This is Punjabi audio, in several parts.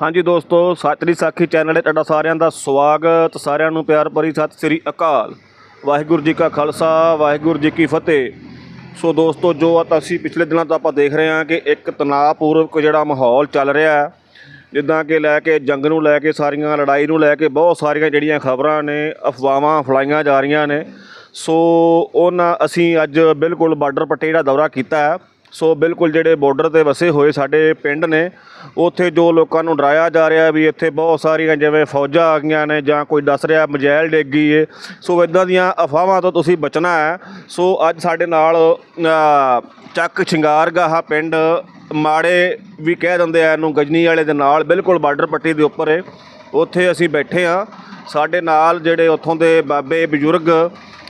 ਹਾਂਜੀ ਦੋਸਤੋ, ਸਤਿ ਸਾਖੀ ਚੈਨਲ 'ਤੇ ਤੁਹਾਡਾ ਸਾਰਿਆਂ ਦਾ ਸਵਾਗਤ। ਸਾਰਿਆਂ ਨੂੰ ਪਿਆਰ ਭਰੀ ਸਤਿ ਸ੍ਰੀ ਅਕਾਲ। ਵਾਹਿਗੁਰੂ ਜੀ ਕਾ ਖਾਲਸਾ, ਵਾਹਿਗੁਰੂ ਜੀ ਕੀ ਫਤਿਹ। ਸੋ ਦੋਸਤੋ, ਜੋ ਆ ਅਸੀਂ ਪਿਛਲੇ ਦਿਨਾਂ ਤੋਂ ਆਪਾਂ ਦੇਖ ਰਹੇ ਹਾਂ ਕਿ ਇੱਕ ਤਣਾਅਪੂਰਵਕ ਜਿਹੜਾ ਮਾਹੌਲ ਚੱਲ ਰਿਹਾ ਹੈ। ਜਿੱਦਾਂ ਕਿ ਲੈ ਕੇ ਜੰਗ ਨੂੰ ਲੈ ਕੇ, ਸਾਰੀਆਂ ਲੜਾਈ ਨੂੰ ਲੈ ਕੇ ਬਹੁਤ ਸਾਰੀਆਂ ਜਿਹੜੀਆਂ ਖਬਰਾਂ ਨੇ, ਅਫਵਾਹਾਂ ਫਲਾਈਆਂ ਜਾ ਰਹੀਆਂ ਨੇ। ਸੋ ਉਹਨਾਂ ਅਸੀਂ ਅੱਜ ਬਿਲਕੁਲ ਬਾਰਡਰ ਪੱਟੀ ਜਿਹੜਾ ਦੌਰਾ ਕੀਤਾ ਹੈ। ਸੋ ਬਿਲਕੁਲ ਜਿਹੜੇ ਬਾਰਡਰ ਤੇ ਵਸੇ ਹੋਏ ਸਾਡੇ ਪਿੰਡ ਨੇ ਉੱਥੇ ਜੋ ਲੋਕਾਂ ਨੂੰ ਡਰਾਇਆ ਜਾ ਰਿਹਾ ਵੀ ਇੱਥੇ ਬਹੁਤ ਸਾਰੀਆਂ ਜਿਵੇਂ ਫੌਜਾਂ ਆ ਗਈਆਂ ਨੇ ਜਾਂ ਕੋਈ ਦੱਸ ਰਿਹਾ ਮਜੈਲ ਡਿੱਗ ਗਈ ਏ ਸੋ ਇਦਾਂ ਦੀਆਂ ਅਫਵਾਹਾਂ ਤੋਂ ਤੁਸੀਂ ਬਚਣਾ ਹੈ। ਸੋ ਅੱਜ ਸਾਡੇ ਨਾਲ ਅ, ਚੱਕ ਸ਼ਿੰਗਾਰਗਾਹ ਪਿੰਡ ਮਾੜੇ ਵੀ ਕਹਿ ਦਿੰਦੇ ਆ ਇਹਨੂੰ ਗਜਨੀ ਵਾਲੇ ਦੇ ਨਾਲ ਬਿਲਕੁਲ ਬਾਰਡਰ ਪੱਟੀ ਦੇ ਉੱਪਰ ਏ। ਉੱਥੇ ਅਸੀਂ ਬੈਠੇ ਆ ਸਾਡੇ ਨਾਲ ਜਿਹੜੇ ਉੱਥੋਂ ਦੇ ਬਾਬੇ ਬਜ਼ੁਰਗ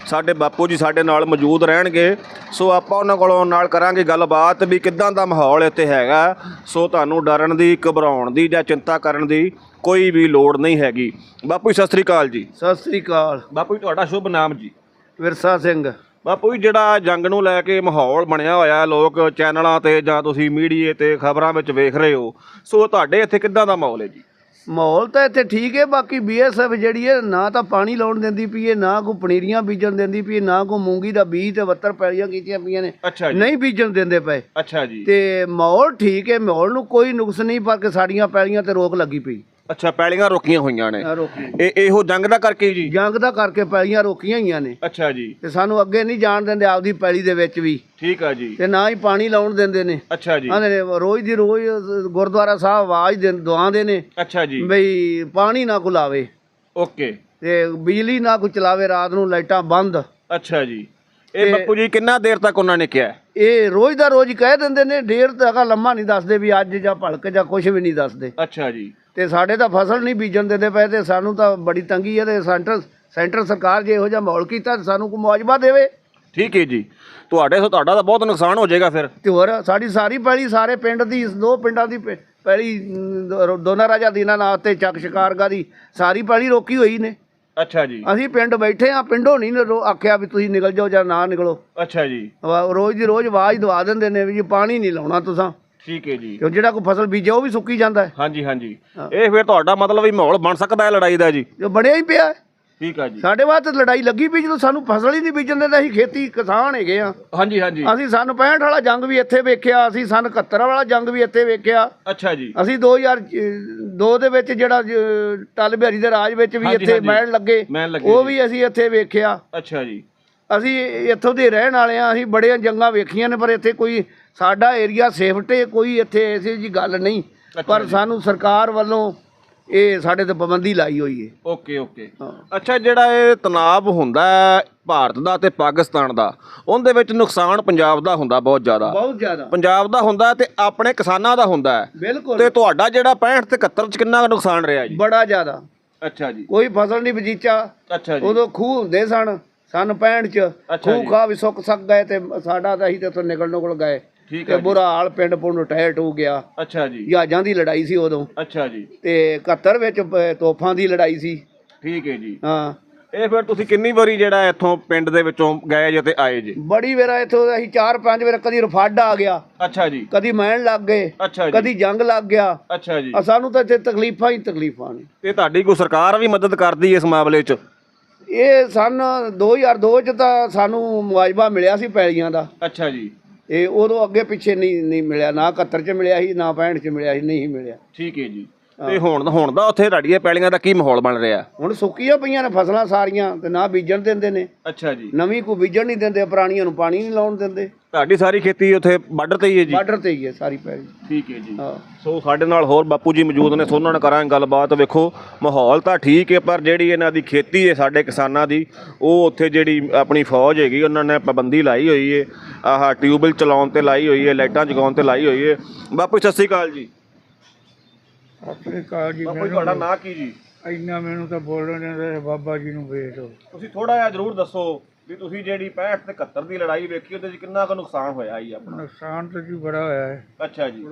ਸਾਡੇ ਬਾਪੂ ਜੀ ਸਾਡੇ ਨਾਲ ਮੌਜੂਦ ਰਹਿਣਗੇ। ਸੋ ਆਪਾਂ ਉਹਨਾਂ ਕੋਲੋਂ ਨਾਲ ਕਰਾਂਗੇ ਗੱਲਬਾਤ ਵੀ ਕਿੱਦਾਂ ਦਾ ਮਾਹੌਲ ਇੱਥੇ ਹੈਗਾ। ਸੋ ਤੁਹਾਨੂੰ ਡਰਨ ਦੀ ਘਬਰਾਉਣ ਦੀ ਜਾਂ ਚਿੰਤਾ ਕਰਨ ਦੀ ਕੋਈ ਵੀ ਲੋੜ ਨਹੀਂ ਹੈਗੀ। ਬਾਪੂ ਜੀ ਸਤਿ ਸ੍ਰੀ ਅਕਾਲ ਜੀ। ਸਤਿ ਸ੍ਰੀ ਅਕਾਲ। ਬਾਪੂ ਜੀ ਤੁਹਾਡਾ ਸ਼ੁਭ ਨਾਮ ਜੀ। ਵਿਰਸਾ ਸਿੰਘ। ਬਾਪੂ ਜੀ ਜਿਹੜਾ ਜੰਗ ਨੂੰ ਲੈ ਕੇ ਮਾਹੌਲ ਬਣਿਆ ਹੋਇਆ ਲੋਕ ਚੈਨਲਾਂ ਤੇ ਜਾਂ ਤੁਸੀਂ ਮੀਡੀਏ ਤੇ ਖਬਰਾਂ ਵਿੱਚ ਵੇਖ ਰਹੇ ਹੋ। ਸੋ ਤੁਹਾਡੇ ਇੱਥੇ ਕਿੱਦਾਂ ਦਾ ਮਾਹੌਲ ਹੈ ਜੀ? ਮਾਹੌਲ ਤਾਂ ਇੱਥੇ ਠੀਕ ਹੈ ਬਾਕੀ ਬੀਐਸਐਫ ਜਿਹੜੀ ਹੈ ਨਾ ਤਾਂ ਪਾਣੀ ਲਾਉਣ ਦਿੰਦੀ ਪਈ ਹੈ ਨਾ ਕੋ ਪਨੀਰੀਆਂ ਬੀਜਣ ਦਿੰਦੀ ਪਈ ਹੈ ਨਾ ਕੋ ਮੂੰਗੀ ਦਾ ਬੀਜ ਤੇ ਵੱਤਰ ਪੈਲੀਆਂ ਕੀਤੀਆਂ ਪਈਆਂ ਨੇ ਅੱਛਾ ਜੀ। ਨਹੀਂ ਬੀਜਣ ਦਿੰਦੇ ਪਏ। ਅੱਛਾ ਜੀ। ਤੇ ਮਾਹੌਲ ਠੀਕ ਹੈ ਮਾਹੌਲ ਨੂੰ ਕੋਈ ਨੁਕਸ ਨਹੀਂ ਪਰ ਕਿ ਸਾਡੀਆਂ ਪੈਲੀਆਂ ਤੇ ਰੋਕ ਲੱਗੀ ਪਈ। ਅੱਛਾ ਪੈਲੀਆਂ ਰੋਕੀਆਂ ਹੋਈਆਂ ਨੇ। ਰੋਕੀ ਇਹ ਇਹੋ ਜੰਗ ਦਾ ਕਰਕੇ ਹੀ ਜੀ? ਜੰਗ ਦਾ ਕਰਕੇ ਪੈਲੀਆਂ ਰੋਕੀਆਂ ਹੋਈਆਂ ਨੇ। ਅੱਛਾ ਜੀ। ਤੇ ਸਾਨੂੰ ਅੱਗੇ ਨਹੀਂ ਜਾਣ ਦਿੰਦੇ ਆਪਦੀ ਪੈਲੀ ਦੇ ਵਿੱਚ ਵੀ। ਠੀਕ ਆ ਜੀ। ਤੇ ਨਾ ਹੀ ਪਾਣੀ ਲਾਉਣ ਦਿੰਦੇ ਨੇ। ਅੱਛਾ ਜੀ। ਆਂਦੇ ਨੇ ਰੋਜ਼ ਦੀ ਰੋਜ਼ ਗੁਰਦੁਆਰਾ ਸਾਹਿਬ ਆਵਾਜ਼ ਦੇ ਦੁਆਂਦੇ ਨੇ ਅੱਛਾ ਜੀ। ਬਈ ਪਾਣੀ ਨਾ ਕੁਲਾਵੇ ਓਕੇ। ਤੇ ਬਿਜਲੀ ਨਾ ਕੋ ਚਲਾਵੇ ਰਾਤ ਨੂੰ ਲਾਈਟਾਂ ਬੰਦ। ਅੱਛਾ ਜੀ। ਇਹ ਬੱਪੂ ਜੀ ਕਿੰਨਾ ਦੇਰ ਤੱਕ ਉਹਨਾਂ ਨੇ ਕਿਹਾ? ਇਹ ਰੋਜ਼ ਦਾ ਰੋਜ਼ ਕਹਿ ਦਿੰਦੇ ਨੇ ਢੇਰ ਤੱਕ ਲੰਮਾ ਨਹੀਂ ਦੱਸਦੇ ਵੀ ਅੱਜ ਜਾਂ ਭਲਕ ਜਾਂ ਕੁਝ ਵੀ ਨਹੀਂ ਦੱਸਦੇ। ਅੱਛਾ ਜੀ। ਤੇ ਸਾਡੇ ਤਾਂ ਫਸਲ ਨਹੀਂ ਬੀਜਣ ਦਿੰਦੇ ਪਏ ਤੇ ਸਾਨੂੰ ਤਾਂ ਬੜੀ ਤੰਗੀ ਹੈ ਤੇ ਸੈਂਟਰ ਸੈਂਟਰ ਸਰਕਾਰ ਜੇ ਇਹੋ ਜਿਹਾ ਮਾਹੌਲ ਕੀਤਾ ਤੇ ਸਾਨੂੰ ਕੋ ਮੁਆਵਜ਼ਾ ਦੇਵੇ। ਠੀਕ ਹੈ ਜੀ। ਤੁਹਾਡੇ ਤੋਂ ਤੁਹਾਡਾ ਤਾਂ ਬਹੁਤ ਨੁਕਸਾਨ ਹੋ ਜਾਏਗਾ ਫਿਰ। ਤੇ ਹੋਰ ਸਾਡੀ ਸਾਰੀ ਪੈਲੀ ਸਾਰੇ ਪਿੰਡ ਦੀ ਦੋ ਪਿੰਡਾਂ ਦੀ ਪੈ- ਪੈਲੀ ਅਮ, ਦੋਨਾ ਰਾਜਾ ਦੀਨਾਨਾਥ ਤੇ ਚੱਕ ਸ਼ਿਕਾਰਗਾ ਦੀ ਸਾਰੀ ਪੈਲੀ ਰੋਕੀ ਹੋਈ ਨੇ। ਅੱਛਾ ਜੀ। ਅਸੀਂ ਪਿੰਡ ਬੈਠੇ ਆ ਪਿੰਡੋਂ ਨਹੀਂ ਨੇ ਰੋ- ਆਖਿਆ ਵੀ ਤੁਸੀਂ ਨਿਕਲ ਜਾਓ ਜਾਂ ਨਾ ਨਿਕਲੋ। ਅੱਛਾ ਜੀ। ਵਾ- ਰੋਜ਼ ਦੀ ਰੋਜ਼ ਆਵਾਜ਼ ਦਵਾ ਦਿੰਦੇ ਨੇ ਵੀ ਜੀ ਪਾਣੀ ਨਹੀਂ ਲਾਉਣਾ ਤੁਸੀਂ। ਠੀਕ ਹੈ ਜੀ। ਕਿਉਂ ਜਿਹੜਾ ਕੋਈ ਫਸਲ ਬੀਜੇ ਉਹ ਵੀ ਸੁੱਕੀ ਜਾਂਦਾ ਹੈ। ਹਾਂਜੀ ਹਾਂਜੀ। ਹਾਂ। ਇਹ ਫਿਰ ਤੁਹਾਡਾ ਮਤਲਬ ਵੀ ਮਾਹੌਲ ਬਣ ਸਕਦਾ ਹੈ ਲੜਾਈ ਦਾ ਜੀ। ਜੋ ਬਣਿਆ ਹੀ ਪਿਆ ਹੈ। ਠੀਕ ਆ ਜੀ। ਸਾਡੇ ਵਾਸਤੇ ਲੜਾਈ ਲੱਗੀ ਪਈ ਜਦੋਂ ਸਾਨੂੰ ਫਸਲ ਹੀ ਨਹੀਂ ਬੀਜਣ ਦਿੰਦੇ ਅਸੀਂ ਖੇਤੀ ਕਿਸਾਨ ਹੈਗੇ ਆ। ਹਾਂਜੀ ਹਾਂਜੀ। ਅਸੀਂ ਸਨ 65 ਵਾਲਾ ਜੰਗ ਵੀ ਇੱਥੇ ਵੇਖਿਆ ਅਸੀਂ ਸਨ 71 ਵਾਲਾ ਜੰਗ ਵੀ ਇੱਥੇ ਵੇਖਿਆ। ਅੱਛਾ ਜੀ। ਅਸੀਂ 2002 ਦੇ ਵਿੱਚ ਜਿਹੜਾ ਜ- ਟੱਲ ਬਿਹਾਰੀ ਦੇ ਰਾਜ ਵਿੱਚ ਵੀ ਹਾਂਜੀ, ਇੱਥੇ ਹਾਂਜੀ। ਮੈਣ ਲੱਗੇ ਉਹ ਜੀ। ਵੀ ਅਸੀਂ ਇੱਥੇ ਵੇਖਿਆ। ਅੱਛਾ ਜੀ। ਅਸੀਂ ਇੱਥੋਂ ਦੇ ਰਹਿਣ ਵਾਲੇ ਆ ਅਸੀਂ ਬੜੀਆਂ ਜੰਗਾਂ ਵੇਖੀਆਂ ਨੇ ਪਰ ਇੱਥੇ ਕੋਈ ਸਾਡਾ ਏਰੀਆ ਸੇਫਟੇ ਕੋਈ ਇੱਥੇ ਐਸੀ ਜੀ ਗੱਲ ਨਹੀਂ ਪਰ। ਸਾਨੂੰ ਸਰਕਾਰ ਵੱਲੋਂ ਇਹ ਸਾਡੇ ਤੇ ਪਾਬੰਦੀ ਲਾਈ ਹੋਈ ਹੈ ਓਕੇ ਓਕੇ। ਅੱਛਾ ਜਿਹੜਾ ਇਹ ਤਣਾਅ ਹੁੰਦਾ ਹੈ ਭਾਰਤ ਦਾ ਤੇ ਪਾਕਿਸਤਾਨ ਦਾ ਉਹਦੇ ਵਿੱਚ ਨੁਕਸਾਨ ਪੰਜਾਬ ਦਾ ਹੁੰਦਾ ਬਹੁਤ ਜ਼ਿਆਦਾ। ਬਹੁਤ ਜ਼ਿਆਦਾ। ਪੰਜਾਬ ਦਾ ਹੁੰਦਾ ਤੇ ਆਪਣੇ ਕਿਸਾਨਾਂ ਦਾ ਹੁੰਦਾ ਹੈ। ਬਿਲਕੁਲ। ਤੇ ਤੁਹਾਡਾ ਜਿਹੜਾ 65 ਤੇ 71 ਚ ਕਿੰਨਾ ਨੁਕਸਾਨ ਰਿਹਾ ਜੀ? ਬੜਾ ਜ਼ਿਆਦਾ। ਅੱਛਾ ਜੀ। ਕੋਈ ਫਸਲ ਨਹੀਂ ਬਗੀਚਾ ਅੱਛਾ ਜੀ। ਉਦੋਂ ਖੂਹ ਹੁੰਦੇ ਸਨ ਸਨ 65 ਚ। ਖੂਹ। ਖਾ ਵੀ ਸੁੱਕ ਸੱਕ ਗਏ ਤੇ ਸਾਡਾ ਤਾਂ ਅਸੀਂ ਤੇ ਉੱਥੋਂ ਨਿਕਲ ਨਿਕਲ ਗਏ। ਠੀਕ ਤੇ ਹੈ ਜੀ। ਬੁਰਾ ਹਾਲ ਪਿੰਡ ਪੁੰਡ ਟਹਿ ਟੂ ਗਿਆ। ਅੱਛਾ ਜੀ। ਜਹਾਜ਼ਾਂ ਦੀ ਲੜਾਈ ਸੀ ਉਦੋਂ। ਅੱਛਾ ਜੀ। ਤੇ 71 ਵਿੱਚ ਪ- ਤੋਪਾਂ ਦੀ ਲੜਾਈ ਸੀ। ਠੀਕ ਹੈ ਜੀ। ਹਾਂ। ਇਹ ਫਿਰ ਤੁਸੀਂ ਕਿੰਨੀ ਵਾਰੀ ਜਿਹੜਾ ਇੱਥੋਂ ਪਿੰਡ ਦੇ ਵਿੱਚੋਂ ਗਏ ਜੇ ਤੇ ਆਏ ਜੇ? ਬੜੀ ਵੇਰਾ ਇੱਥੋਂ ਅਸੀਂ ਚਾਰ ਪੰਜ ਵੇਰ ਕਦੀ ਰਫਾਡ ਆ ਗਿਆ। ਅੱਛਾ ਜੀ। ਕਦੀ ਮੈਣ ਲੱਗ ਗਏ। ਅੱਛਾ ਜੀ। ਕਦੀ ਜੰਗ ਲੱਗ ਗਿਆ। ਅੱਛਾ ਜੀ। ਆ ਸਾਨੂੰ ਤਾਂ ਇੱਥੇ ਤਕਲੀਫਾਂ ਹੀ ਤਕਲੀਫਾਂ ਨੇ। ਤੇ ਤੁਹਾਡੀ ਕੋਈ ਸਰਕਾਰ ਵੀ ਮਦਦ ਕਰਦੀ ਇਸ ਮਾਮਲੇ 'ਚ? ਇਹ ਸਨ 2002 ਚ ਤਾਂ ਸਾਨੂੰ ਮੁਆਵਜ਼ਾ ਮਿਲਿਆ ਸੀ ਪੈਲੀਆਂ ਦਾ। ਅੱਛਾ ਜੀ। ਇਹ ਉਦੋਂ ਅੱਗੇ ਪਿੱਛੇ ਨਹੀਂ ਨਹੀਂ ਮਿਲਿਆ ਨਾ 71 ਚ ਮਿਲਿਆ ਸੀ ਨਾ 65 ਚ ਮਿਲਿਆ ਸੀ ਨਹੀਂ ਮਿਲਿਆ। ਠੀਕ ਹੈ ਜੀ। ਤੇ ਹੁਣ ਹੁਣ ਦਾ ਉੱਥੇ ਤੁਹਾਡੀਆਂ ਪੈਲੀਆਂ ਦਾ ਕੀ ਮਾਹੌਲ ਬਣ ਰਿਹਾ? ਹੁਣ ਸੁੱਕੀਆਂ ਪਈਆਂ ਨੇ ਫਸਲਾਂ ਸਾਰੀਆਂ ਤੇ ਨਾ ਬੀਜਣ ਦਿੰਦੇ ਨੇ। ਅੱਛਾ ਜੀ। ਨਵੀਂ ਕੋ ਬੀਜਣ ਨਹੀਂ ਦਿੰਦੇ ਪੁਰਾਣੀਆਂ ਨੂੰ ਪਾਣੀ ਨਹੀਂ ਲਾਉਣ ਦਿੰਦੇ। ਤੁਹਾਡੀ ਸਾਰੀ ਖੇਤੀ ਉੱਥੇ ਬਾਰਡਰ ਤੇ ਹੀ ਹੈ ਜੀ। ਬਾਰਡਰ ਤੇ ਹੀ ਹੈ ਸਾਰੀ ਪੈਲੀ ਠੀਕ ਹੈ ਜੀ। ਹਾਂ। ਸੋ ਸਾਡੇ ਨਾਲ ਹੋਰ ਬਾਪੂ ਜੀ ਮੌਜੂਦ ਨੇ ਸੋ ਉਹਨਾਂ ਨਾਲ ਕਰਾਂਗੇ ਗੱਲਬਾਤ। ਵੇਖੋ ਮਾਹੌਲ ਤਾਂ ਠੀਕ ਹੈ ਪਰ ਜਿਹੜੀ ਇਹਨਾਂ ਦੀ ਖੇਤੀ ਹੈ ਸਾਡੇ ਕਿਸਾਨਾਂ ਦੀ ਉਹ ਉੱਥੇ ਜਿਹੜੀ ਆਪਣੀ ਫੌਜ ਹੈਗੀ ਉਹਨਾਂ ਨੇ ਪਾਬੰਦੀ ਲਾਈ ਹੋਈ ਹੈ। ਆਹ ਟਿਊਬਲ ਚਲਾਉਣ ਤੇ ਲਾਈ ਹੋਈ ਹੈ ਲਾਈਟਾਂ ਜਗਾਉਣ ਤੇ ਲਾਈ ਹੋਈ ਹੈ। ਬਾਪੂ ਸਤਿ ਸ਼੍ਰੀ ਅਕਾਲ ਜੀ। ਆਪਣੇ ਕਾਲ ਜੀ ਬਾਪੂ ਜੀ, ਤੁਹਾਡਾ ਨਾਂ ਕੀ ਜੀ? ਇੰਨਾ ਮੈਨੂੰ ਤਾਂ ਬੋਲਣ ਦੇ ਬਾਬਾ ਜੀ ਨੂੰ ਵੇਚ ਦਿਓ ਤੁਸੀਂ ਥੋੜਾ ਜਿਹਾ ਜ਼ਰੂਰ ਦੱਸੋ। ਵੀ ਤੁਸੀਂ ਜਿਹੜੀ 65 ਤੇ 71 ਦੀ ਲੜਾਈ ਵੇਖੀ ਉਹਦੇ 'ਚ ਕਿੰਨਾ ਕੁ ਨੁਕਸਾਨ ਹੋਇਆ ਜੀ ਆਪਣਾ? ਨੁਕਸਾਨ ਤਾਂ ਜੀ ਬੜਾ ਹੋਇਆ ਹੈ। ਅੱਛਾ ਜੀ।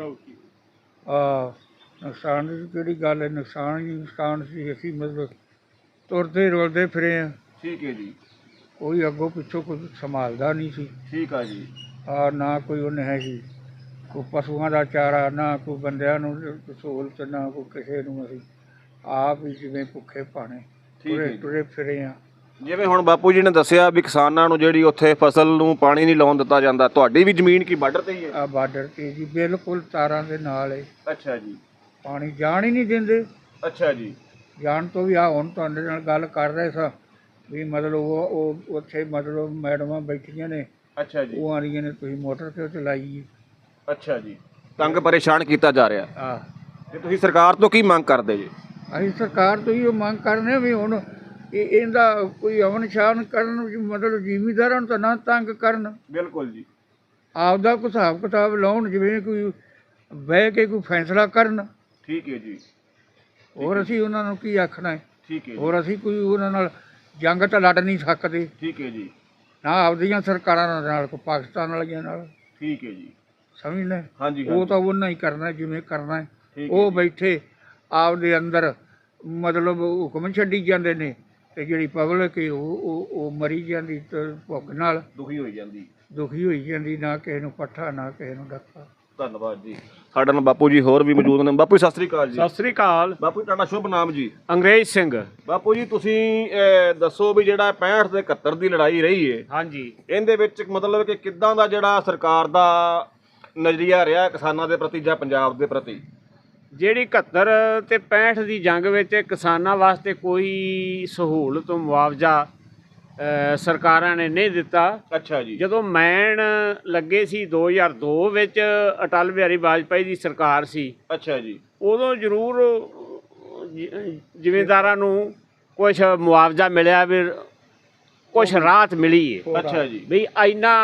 ਆ ਨੁਕਸਾਨ ਦੀ ਕਿਹੜੀ ਗੱਲ ਹੈ? ਨੁਕਸਾਨ ਹੀ ਨੁਕਸਾਨ ਸੀ ਅਸੀਂ ਮਤਲਬ ਤੁਰਦੇ ਰੁਲਦੇ ਫਿਰੇ ਆ ਠੀਕ ਹੈ ਜੀ। ਕੋਈ ਅੱਗੋਂ ਪਿੱਛੋਂ ਕੋਈ ਸੰਭਾਲਦਾ ਨਹੀਂ ਸੀ। ਠੀਕ ਆ ਜੀ। ਆ ਨਾ ਕੋਈ ਉਹਨੇ ਹੈ ਸੀ ਕੋਈ ਪਸ਼ੂਆਂ ਦਾ ਚਾਰਾ ਨਾ ਕੋਈ ਬੰਦਿਆਂ ਨੂੰ ਸਹੂਲਤ ਨਾ ਕੋਈ ਕਿਸੇ ਨੂੰ ਅਸੀਂ ਆਪ ਹੀ ਜਿਵੇਂ ਭੁੱਖੇ ਪਾਣੇ ਠੀਕ ਹੈ ਤੁਰੇ ਜੀ। ਤੁਰੇ ਫਿਰੇ ਆ ਜਿਵੇਂ ਹੁਣ ਬਾਪੂ ਜੀ ਨੇ ਦੱਸਿਆ ਵੀ ਕਿਸਾਨਾਂ ਨੂੰ ਜਿਹੜੀ ਉੱਥੇ ਫਸਲ ਨੂੰ ਪਾਣੀ ਨਹੀਂ ਲਾਉਣ ਦਿੱਤਾ ਜਾਂਦਾ ਤੁਹਾਡੀ ਵੀ ਜ਼ਮੀਨ ਕੀ ਬਾਰਡਰ ਤੇ ਹੀ ਹੈ? ਆ ਬਾਰਡਰ ਤੇ ਜੀ ਬਿਲਕੁਲ ਤਾਰਾਂ ਦੇ ਨਾਲ ਹੈ ਅੱਛਾ ਜੀ। ਪਾਣੀ ਜਾਣ ਹੀ ਨਹੀਂ ਦਿੰਦੇ। ਅੱਛਾ ਜੀ। ਜਾਣ ਤੋਂ ਵੀ ਆ ਹੁਣ ਤੁਹਾਡੇ ਨਾਲ ਗੱਲ ਕਰ ਰਹੇ ਸਾਂ ਵੀ ਮਤਲਬ ਉਹ ਉਹ ਉੱਥੇ ਮਤਲਬ ਮੈਡਮਾਂ ਬੈਠੀਆਂ ਨੇ। ਅੱਛਾ ਜੀ। ਉਹ ਆਣੀਆਂ ਨੇ ਤੁਸੀਂ ਮੋਟਰ ਕਿਉਂ ਚਲਾਈ ਅੱਛਾ ਜੀ। ਤੰਗ ਪਰੇਸ਼ਾਨ ਕੀਤਾ ਜਾ ਰਿਹਾ। ਆ ਤੇ ਤੁਸੀਂ ਸਰਕਾਰ ਤੋਂ ਕੀ ਮੰਗ ਕਰਦੇ ਜੀ? ਅਸੀਂ ਸਰਕਾਰ ਤੋਂ ਹੀ ਉਹ ਮੰਗ ਕਰਨੇ ਵੀ ਹੁਣ ਇਹ ਇਹਦਾ ਕੋਈ ਅਮਨ ਸ਼ਾਨ ਕਰਨ ਮਤਲਬ ਜ਼ਿਮੀਦਾਰਾਂ ਨੂੰ ਤਾਂ ਨਾ ਤੰਗ ਕਰਨ। ਬਿਲਕੁਲ ਜੀ। ਆਪਦਾ ਕੋਈ ਹਿਸਾਬ ਕਿਤਾਬ ਲਾਉਣ ਜਿਵੇਂ ਕੋਈ ਬਹਿ ਕੇ ਕੋਈ ਫੈਸਲਾ ਕਰਨ। ਠੀਕ ਹੈ ਜੀ। ਹੋਰ ਅਸੀਂ ਉਹਨਾਂ ਨੂੰ ਕੀ ਆਖਣਾ ਹੈ? ਠੀਕ ਹੈ ਹੋਰ ਅਸੀਂ ਕੋਈ ਉਹਨਾਂ ਨਾਲ ਜੰਗ ਤਾਂ ਲੜ ਨਹੀਂ ਸਕਦੇ। ਠੀਕ ਹੈ ਜੀ। ਨਾ ਆਪਦੀਆਂ ਸਰਕਾਰਾਂ ਨਾਲ ਕੋਈ ਪਾਕਿਸਤਾਨ ਵਾਲੀਆਂ ਨਾਲ। ਠੀਕ ਹੈ ਜੀ। ਸਮਝ ਲੈ? ਹਾਂਜੀ ਉਹ ਤਾਂ ਉਹਨਾਂ ਹੀ ਕਰਨਾ ਜਿਵੇਂ ਕਰਨਾ ਉਹ ਬੈਠੇ ਆਪਦੇ ਅੰਦਰ ਮਤਲਬ ਹੁਕਮ ਛੱਡੀ ਜਾਂਦੇ ਨੇ। ਤੇ ਜਿਹੜੀ ਪਬਲਿਕ ਹੈ ਉਹ ਉਹ ਉਹ ਮਰੀ ਜਾਂਦੀ ਤੇ ਭੁੱਖ ਨਾਲ ਦੁਖੀ ਹੋਈ ਜਾਂਦੀ। ਦੁਖੀ ਹੋਈ ਜਾਂਦੀ ਨਾ ਕਿਸੇ ਨੂੰ ਪੱਠਾ ਨਾ ਕਿਸੇ ਨੂੰ ਡੱਕਾ। ਧੰਨਵਾਦ ਜੀ। ਸਾਡੇ ਨਾਲ ਬਾਪੂ ਜੀ ਹੋਰ ਵੀ ਮੌਜੂਦ ਨੇ। ਬਾਪੂ ਜੀ, ਸਤਿ ਸ੍ਰੀ ਅਕਾਲ ਜੀ। ਸਤਿ ਸ੍ਰੀ ਅਕਾਲ। ਬਾਪੂ ਜੀ, ਤੁਹਾਡਾ ਸ਼ੁਭ ਨਾਮ ਜੀ। ਅੰਗਰੇਜ਼ ਸਿੰਘ। ਬਾਪੂ ਜੀ ਤੁਸੀਂ ਅਹ, ਦੱਸੋ ਵੀ ਜਿਹੜਾ 65 ਤੇ 71 ਦੀ ਲੜਾਈ ਰਹੀ ਏ ਹਾਂਜੀ। ਇਹਦੇ ਵਿੱਚ ਮਤਲਬ ਕਿ ਕਿੱਦਾਂ ਦਾ ਜਿਹੜਾ ਸਰਕਾਰ ਦਾ ਨਜ਼ਰੀਆ ਰਿਹਾ ਕਿਸਾਨਾਂ ਦੇ ਪ੍ਰਤੀ ਜਾਂ ਪੰਜਾਬ ਦੇ ਪ੍ਰਤੀ? ਜਿਹੜੀ 71 ਤੇ 65 ਦੀ ਜੰਗ ਵਿੱਚ ਕਿਸਾਨਾਂ ਵਾਸਤੇ ਕੋਈ ਸਹੂਲਤ ਮੁਆਵਜ਼ਾ ਸਰਕਾਰਾਂ ਨੇ ਨਹੀਂ ਦਿੱਤਾ। ਅੱਛਾ ਜੀ। ਜਦੋਂ ਮੈਣ ਲੱਗੇ ਸੀ 2002 ਵਿੱਚ ਅਟਲ ਬਿਹਾਰੀ ਵਾਜਪਾਈ ਦੀ ਸਰਕਾਰ ਸੀ ਅੱਛਾ ਜੀ। ਉਦੋਂ ਜ਼ਰੂਰ ਜ਼ਿਮੀਂਦਾਰਾਂ ਨੂੰ ਕੁਝ ਮੁਆਵਜ਼ਾ ਮਿਲਿਆ ਵੀ ਕੁਝ ਰਾਹਤ ਮਿਲੀ ਹੈ ਅੱਛਾ ਜੀ। ਵੀ ਇੰਨਾ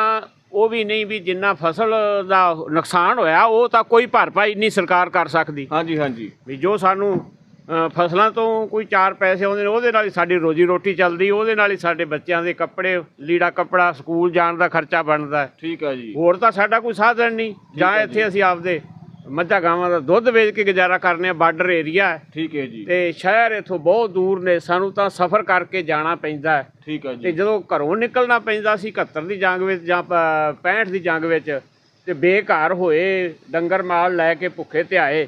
ਉਹ ਵੀ ਨਹੀਂ ਵੀ ਜਿੰਨਾ ਫਸਲ ਦਾ ਨੁਕਸਾਨ ਹੋਇਆ ਉਹ ਤਾਂ ਕੋਈ ਭਰਪਾਈ ਨਹੀਂ ਸਰਕਾਰ ਕਰ ਸਕਦੀ। ਹਾਂਜੀ ਹਾਂਜੀ। ਵੀ ਜੋ ਸਾਨੂੰ ਅ, ਫਸਲਾਂ ਤੋਂ ਕੋਈ ਚਾਰ ਪੈਸੇ ਆਉਂਦੇ ਨੇ ਉਹਦੇ ਨਾਲ ਹੀ ਸਾਡੀ ਰੋਜੀ ਰੋਟੀ ਚੱਲਦੀ ਉਹਦੇ ਨਾਲ ਹੀ ਸਾਡੇ ਬੱਚਿਆਂ ਦੇ ਕੱਪੜੇ ਲੀੜਾ ਕੱਪੜਾ ਸਕੂਲ ਜਾਣ ਦਾ ਖਰਚਾ ਬਣਦਾ। ਹੈ। ਠੀਕ ਹੈ ਜੀ। ਹੋਰ ਤਾਂ ਸਾਡਾ ਕੋਈ ਸਾਧਨ ਨਹੀਂ। ਜਾਂ ਇੱਥੇ ਅਸੀਂ ਆਪਦੇ ਮੱਝਾਂ ਗਾਵਾਂ ਦਾ ਦੁੱਧ ਵੇਚ ਕੇ ਗੁਜ਼ਾਰਾ ਕਰਨੇ ਆ ਬਾਰਡਰ ਏਰੀਆ ਹੈ। ਠੀਕ ਹੈ ਜੀ। ਤੇ ਸ਼ਹਿਰ ਇੱਥੋਂ ਬਹੁਤ ਦੂਰ ਨੇ ਸਾਨੂੰ ਤਾਂ ਸਫ਼ਰ ਕਰਕੇ ਜਾਣਾ ਪੈਂਦਾ ਹੈ। ਠੀਕ ਹੈ ਤੇ ਜੀ ਜਦੋਂ ਘਰੋਂ ਨਿਕਲਣਾ ਪੈਂਦਾ ਸੀ 71 ਦੀ ਜੰਗ ਵਿੱਚ ਜਾਂ ਪ- 65 ਦੀ ਜੰਗ ਵਿੱਚ ਤੇ ਬੇਘਰ ਹੋਏ ਡੰਗਰ ਮਾਲ ਲੈ ਕੇ ਭੁੱਖੇ ਤੇ ਆਏ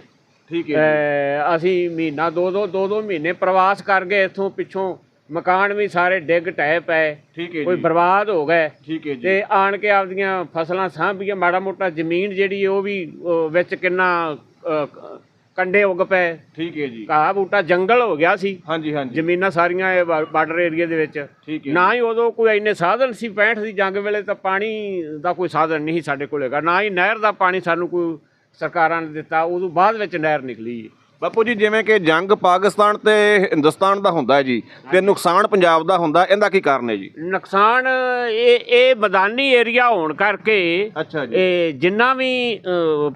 ਠੀਕ ਹੈ ਅਸੀਂ ਮਹੀਨਾ ਦੋ ਦੋ ਦੋ ਦੋ ਮਹੀਨੇ ਪ੍ਰਵਾਸ ਕਰ ਗਏ ਇੱਥੋਂ ਪਿੱਛੋਂ। ਮਕਾਨ ਵੀ ਸਾਰੇ ਡਿੱਗ ਟਹਿ ਪਏ ਠੀਕ ਹੈ ਕੋਈ ਜੀ। ਬਰਬਾਦ ਹੋ ਗਏ। ਠੀਕ ਹੈ ਜੀ। ਤੇ ਆਣ ਕੇ ਆਪਦੀਆਂ ਫਸਲਾਂ ਸਾਂਭੀਆਂ ਮਾੜਾ ਮੋਟਾ ਜ਼ਮੀਨ ਜਿਹੜੀ ਉਹ ਵੀ ਅਹ, ਵਿੱਚ ਕਿੰਨਾ ਅਹ, ਕ- ਕੰਡੇ ਉੱਗ ਪਏ। ਠੀਕ ਹੈ ਜੀ। ਘਾਹ ਬੂਟਾ ਜੰਗਲ ਹੋ ਗਿਆ ਸੀ। ਹਾਂਜੀ ਹਾਂਜੀ। ਜ਼ਮੀਨਾਂ ਸਾਰੀਆਂ ਇਹ ਬਾ- ਬਾਰਡਰ ਏਰੀਆ ਦੇ ਵਿੱਚ। ਠੀਕ ਹੈ ਨਾ ਹੀ ਉਦੋਂ ਕੋਈ ਇੰਨੇ ਸਾਧਨ ਸੀ 65 ਦੀ ਜੰਗ ਵੇਲੇ ਤਾਂ ਪਾਣੀ ਦਾ ਕੋਈ ਸਾਧਨ ਨਹੀਂ ਸੀ ਸਾਡੇ ਕੋਲ ਹੈਗਾ। ਨਾ ਹੀ ਨਹਿਰ ਦਾ ਪਾਣੀ ਸਾਨੂੰ ਕੋਈ ਸਰਕਾਰਾਂ ਨੇ ਦਿੱਤਾ ਉਦੋਂ ਬਾਅਦ ਵਿੱਚ ਨਹਿਰ ਨਿਕਲੀ। ਬਾਪੂ ਜੀ ਜਿਵੇਂ ਕਿ ਜੰਗ ਪਾਕਿਸਤਾਨ ਤੇ ਹਿੰਦੁਸਤਾਨ ਦਾ ਹੁੰਦਾ ਹੈ ਜੀ ਤੇ ਨੁਕਸਾਨ ਪੰਜਾਬ ਦਾ ਹੁੰਦਾ ਇਹਦਾ ਕੀ ਕਾਰਨ ਹੈ ਜੀ? ਨੁਕਸਾਨ ਇਹ ਇਹ ਮੈਦਾਨੀ ਏਰੀਆ ਹੋਣ ਕਰਕੇ ਅੱਛਾ ਇਹ ਜਿੰਨਾ ਵੀ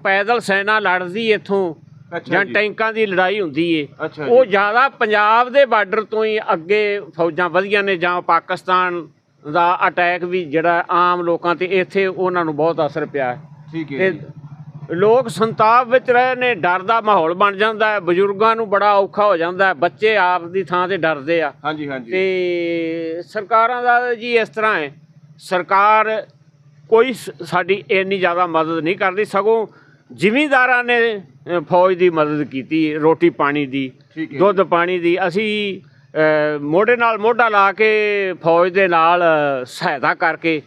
ਪੈਦਲ ਸੈਨਾ ਲੜਦੀ ਇੱਥੋਂ ਅੱਛਾ ਜਾਂ। ਜੀ ਟੈਂਕਾਂ ਦੀ ਲੜਾਈ ਹੁੰਦੀ ਏ ਅੱਛਾ ਉਹ ਜੀ। ਜ਼ਿਆਦਾ ਪੰਜਾਬ ਦੇ ਬਾਰਡਰ ਤੋਂ ਹੀ ਅੱਗੇ ਫੌਜਾਂ ਵਧੀਆਂ ਨੇ ਜਾਂ ਪਾਕਿਸਤਾਨ ਦਾ ਅਟੈਕ ਵੀ ਜਿਹੜਾ ਆਮ ਲੋਕਾਂ ਤੇ ਇੱਥੇ ਉਹਨਾਂ ਨੂੰ ਬਹੁਤ ਅਸਰ ਪਿਆ। ਹੈ। ਠੀਕ ਹੈ ਤੇ ਜੀ। ਲੋਕ ਸੰਤਾਪ ਵਿੱਚ ਰਹੇ ਨੇ ਡਰ ਦਾ ਮਾਹੌਲ ਬਣ ਜਾਂਦਾ ਹੈ ਬਜ਼ੁਰਗਾਂ ਨੂੰ ਬੜਾ ਔਖਾ ਹੋ ਜਾਂਦਾ ਹੈ ਬੱਚੇ ਆਪ ਦੀ ਥਾਂ ਤੇ ਡਰਦੇ ਆ। ਹਾਂਜੀ ਹਾਂਜੀ। ਤੇ ਸਰਕਾਰਾਂ ਦਾ ਜੀ ਇਸ ਤਰ੍ਹਾਂ ਹੈ ਸਰਕਾਰ ਕੋਈ ਸਾਡੀ ਇੰਨੀ ਜ਼ਿਆਦਾ ਮਦਦ ਨਹੀਂ ਕਰਦੀ ਸਗੋਂ ਜ਼ਿਮੀਂਦਾਰਾਂ ਨੇ ਫੌਜ ਦੀ ਮਦਦ ਕੀਤੀ ਰੋਟੀ ਪਾਣੀ ਦੀ ਦੁੱਧ ਪਾਣੀ ਦੀ ਅਸੀਂ ਮੋਢੇ ਨਾਲ ਮੋਢਾ ਲਾ ਕੇ ਫੌਜ ਦੇ ਨਾਲ ਸਹਾਇਤਾ ਕਰਕੇ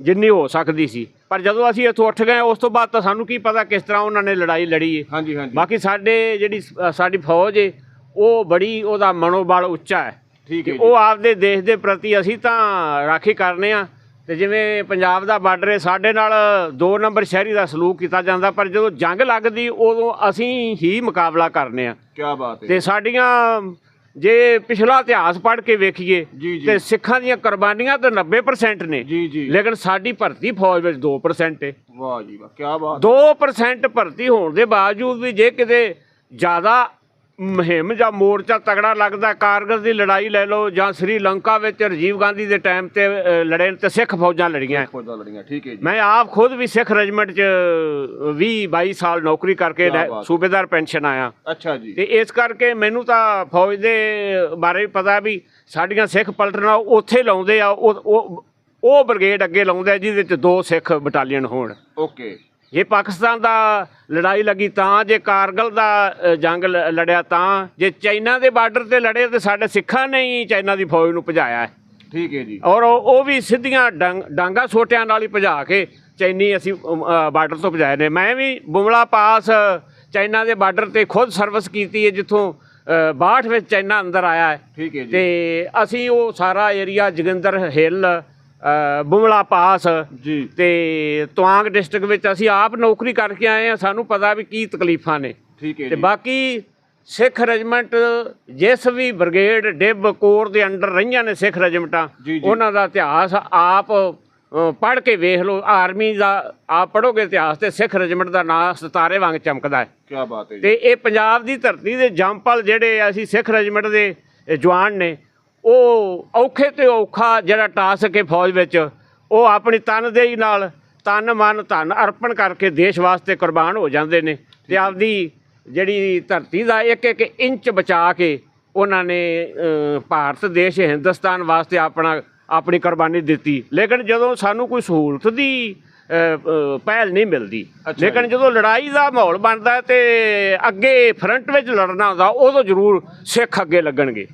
ਜਿੰਨੀ ਹੋ ਸਕਦੀ ਸੀ। ਪਰ ਜਦੋਂ ਅਸੀਂ ਇੱਥੋਂ ਉੱਠ ਗਏ ਉਸ ਤੋਂ ਬਾਅਦ ਤਾਂ ਸਾਨੂੰ ਕੀ ਪਤਾ ਕਿਸ ਤਰ੍ਹਾਂ ਉਹਨਾਂ ਨੇ ਲੜਾਈ ਲੜੀ ਹੈ ਹਾਂਜੀ ਹਾਂਜੀ। ਬਾਕੀ ਸਾਡੇ ਜਿਹੜੀ ਸ- ਸਾਡੀ ਫੌਜ ਹੈ ਉਹ ਬੜੀ ਉਹਦਾ ਮਨੋਬਲ ਉੱਚਾ ਹੈ ਠੀਕ ਹੈ ਤੇ ਉਹ ਆਪਦੇ ਦੇਸ਼ ਦੇ ਪ੍ਰਤੀ ਅਸੀਂ ਤਾਂ ਰਾਖੀ ਕਰਨੇ ਆ। ਤੇ ਜਿਵੇਂ ਪੰਜਾਬ ਦਾ ਬਾਰਡਰ ਹੈ ਸਾਡੇ ਨਾਲ ਦੋ ਨੰਬਰ ਸ਼ਹਿਰੀ ਦਾ ਸਲੂਕ ਕੀਤਾ ਜਾਂਦਾ ਪਰ ਜਦੋਂ ਜੰਗ ਲੱਗਦੀ ਉਦੋਂ ਅਸੀਂ ਹੀ ਮੁਕਾਬਲਾ ਕਰਨੇ ਆ। ਕੀ ਬਾਤ ਹੈ ਤੇ ਸਾਡੀਆਂ ਜੇ ਪਿਛਲਾ ਇਤਿਹਾਸ ਪੜ੍ਹ ਕੇ ਵੇਖੀਏ ਤੇ ਸਿੱਖਾਂ ਦੀਆਂ ਕੁਰਬਾਨੀਆਂ ਤਾਂ 90% ਨੇ। ਜੀ ਜੀ। ਲੇਕਿਨ ਸਾਡੀ ਭਰਤੀ ਫੌਜ ਵਿੱਚ 2% ਹੈ ਵਾਹ ਜੀ ਵਾਹ ਕੀ ਬਾਤ 2% ਭਰਤੀ ਹੋਣ ਦੇ ਬਾਵਜੂਦ ਵੀ ਜੇ ਕਿਤੇ ਜ਼ਿਆਦਾ ਮੁਹਿੰਮ ਜਾਂ ਮੋਰਚਾ ਤਗੜਾ ਲੱਗਦਾ ਕਾਰਗਰ ਦੀ ਲੜਾਈ ਲੈ ਲਓ ਜਾਂ ਸ੍ਰੀਲੰਕਾ ਵਿੱਚ ਰਾਜੀਵ ਗਾਂਧੀ ਦੇ ਟਾਈਮ ਤੇ ਲੜੇ ਤੇ ਸਿੱਖ ਫੌਜਾਂ ਲੜੀਆਂ। ਫੌਜਾਂ ਲੜੀਆਂ ਠੀਕ ਹੈ ਜੀ। ਮੈਂ ਆਪ ਖੁਦ ਵੀ ਸਿੱਖ ਰੈਜੀਮੈਂਟ 'ਚ 20 22 ਸਾਲ ਨੌਕਰੀ ਕਰਕੇ। ਸੂਬੇਦਾਰ ਪੈਨਸ਼ਨ ਆਇਆ। ਅੱਛਾ ਜੀ। ਤੇ ਇਸ ਕਰਕੇ ਮੈਨੂੰ ਤਾਂ ਫੌਜ ਦੇ ਬਾਰੇ ਪਤਾ ਵੀ ਸਾਡੀਆਂ ਸਿੱਖ ਪਲਟਨਾਂ ਉੱਥੇ ਲਾਉਂਦੇ ਆ ਉਹ ਉਹ ਬ੍ਰਿਗੇਡ ਅੱਗੇ ਲਾਉਂਦੇ ਜਿਹਦੇ ਵਿੱਚ ਦੋ ਸਿੱਖ ਬਟਾਲੀਅਨ ਹੋਣ। ਓਕੇ। ਜੇ ਪਾਕਿਸਤਾਨ ਦਾ ਲੜਾਈ ਲੱਗੀ ਤਾਂ ਜੇ ਕਾਰਗਲ ਦਾ ਜੰਗ ਲੜਿਆ ਤਾਂ ਜੇ ਚਾਈਨਾ ਦੇ ਬਾਰਡਰ ਤੇ ਲੜੇ ਤੇ ਸਾਡੇ ਸਿੱਖਾਂ ਨੇ ਹੀ ਚਾਈਨਾ ਦੀ ਫੌਜ ਨੂੰ ਭਜਾਇਆ ਹੈ। ਠੀਕ ਹੈ ਜੀ। ਔਰ ਉਹ ਵੀ ਸਿੱਧੀਆਂ ਡੰਗ- ਸੋਟਿਆਂ ਨਾਲ ਹੀ ਭਜਾ ਕੇ ਚੈਨੀ ਅਸੀਂ ਬਾਰਡਰ ਤੋਂ ਭਜਾਏ ਨੇ। ਮੈਂ ਵੀ ਬੁਮਲਾ ਪਾਸ ਚਾਈਨਾ ਦੇ ਬਾਰਡਰ ਤੇ ਖੁਦ ਸਰਵਿਸ ਕੀਤੀ ਹੈ ਜਿੱਥੋਂ 62 ਵਿੱਚ ਚਾਈਨਾ ਅੰਦਰ ਆਇਆ ਹੈ। ਠੀਕ ਹੈ ਜੀ। ਤੇ ਅਸੀਂ ਉਹ ਸਾਰਾ ਏਰੀਆ ਜਗਿੰਦਰ ਹਿੱਲ ਬੁਮਲਾ ਪਾਸ ਜੀ। ਤੇ ਤਵਾਂਗ ਡਿਸਟ੍ਰਿਕਟ ਵਿੱਚ ਅਸੀਂ ਆਪ ਨੌਕਰੀ ਕਰਕੇ ਆਏ ਆ ਸਾਨੂੰ ਪਤਾ ਵੀ ਕੀ ਤਕਲੀਫਾਂ ਨੇ। ਠੀਕ ਹੈ ਤੇ ਬਾਕੀ ਸਿੱਖ ਰੈਜੀਮੈਂਟ ਜਿਸ ਵੀ ਬ੍ਰਿਗੇਡ ਡਿਬ ਕੋਰ ਦੇ ਅੰਡਰ ਰਹੀਆਂ ਨੇ ਸਿੱਖ ਰੈਜੀਮੈਂਟਾਂ। ਉਹਨਾਂ ਦਾ ਇਤਿਹਾਸ ਆਪ ਪੜ੍ਹ ਕੇ ਵੇਖ ਲਓ ਆਰਮੀ ਦਾ ਆਪ ਪੜੋਗੇ ਇਤਿਹਾਸ ਤੇ ਸਿੱਖ ਰੈਜੀਮੈਂਟ ਦਾ ਨਾਂ ਸਤਾਰੇ ਵਾਂਗ ਚਮਕਦਾ ਹੈ। ਕੀ ਬਾਤ ਹੈ ਤੇ ਇਹ ਪੰਜਾਬ ਦੀ ਧਰਤੀ ਦੇ ਜੰਪਲ ਜਿਹੜੇ ਅਸੀਂ ਸਿੱਖ ਰੈਜੀਮੈਂਟ ਦੇ ਜਵਾਨ ਨੇ ਉਹ ਔਖੇ ਤੇ ਔਖਾ ਜਿਹੜਾ ਟਾਸਕ ਹੈ ਫੌਜ ਵਿੱਚ ਉਹ ਆਪਣੀ ਤਨਦੇਹੀ ਨਾਲ ਤਨ ਮਨ ਧਨ ਅਰਪਣ ਕਰਕੇ ਦੇਸ਼ ਵਾਸਤੇ ਕੁਰਬਾਨ ਹੋ ਜਾਂਦੇ ਨੇ ਤੇ ਆਪਦੀ ਜਿਹੜੀ ਧਰਤੀ ਦਾ ਇੱਕ ਇੱਕ ਇੰਚ ਬਚਾ ਕੇ ਉਹਨਾਂ ਨੇ ਭਾਰਤ ਦੇਸ਼ ਹਿੰਦੁਸਤਾਨ ਵਾਸਤੇ ਆਪਣਾ ਆਪਣੀ ਕੁਰਬਾਨੀ ਦਿੱਤੀ। ਲੇਕਿਨ ਜਦੋਂ ਸਾਨੂੰ ਕੋਈ ਸਹੂਲਤ ਦੀ ਪਹਿਲ ਨਹੀਂ ਮਿਲਦੀ ਲੇਕਿਨ ਜਦੋਂ ਲੜਾਈ ਦਾ ਮਾਹੌਲ ਬਣਦਾ ਤੇ ਅੱਗੇ ਫਰੰਟ ਵਿੱਚ ਲੜਨਾ ਹੁੰਦਾ ਉਦੋਂ ਜ਼ਰੂਰ ਸਿੱਖ ਅੱਗੇ ਲੱਗਣਗੇ।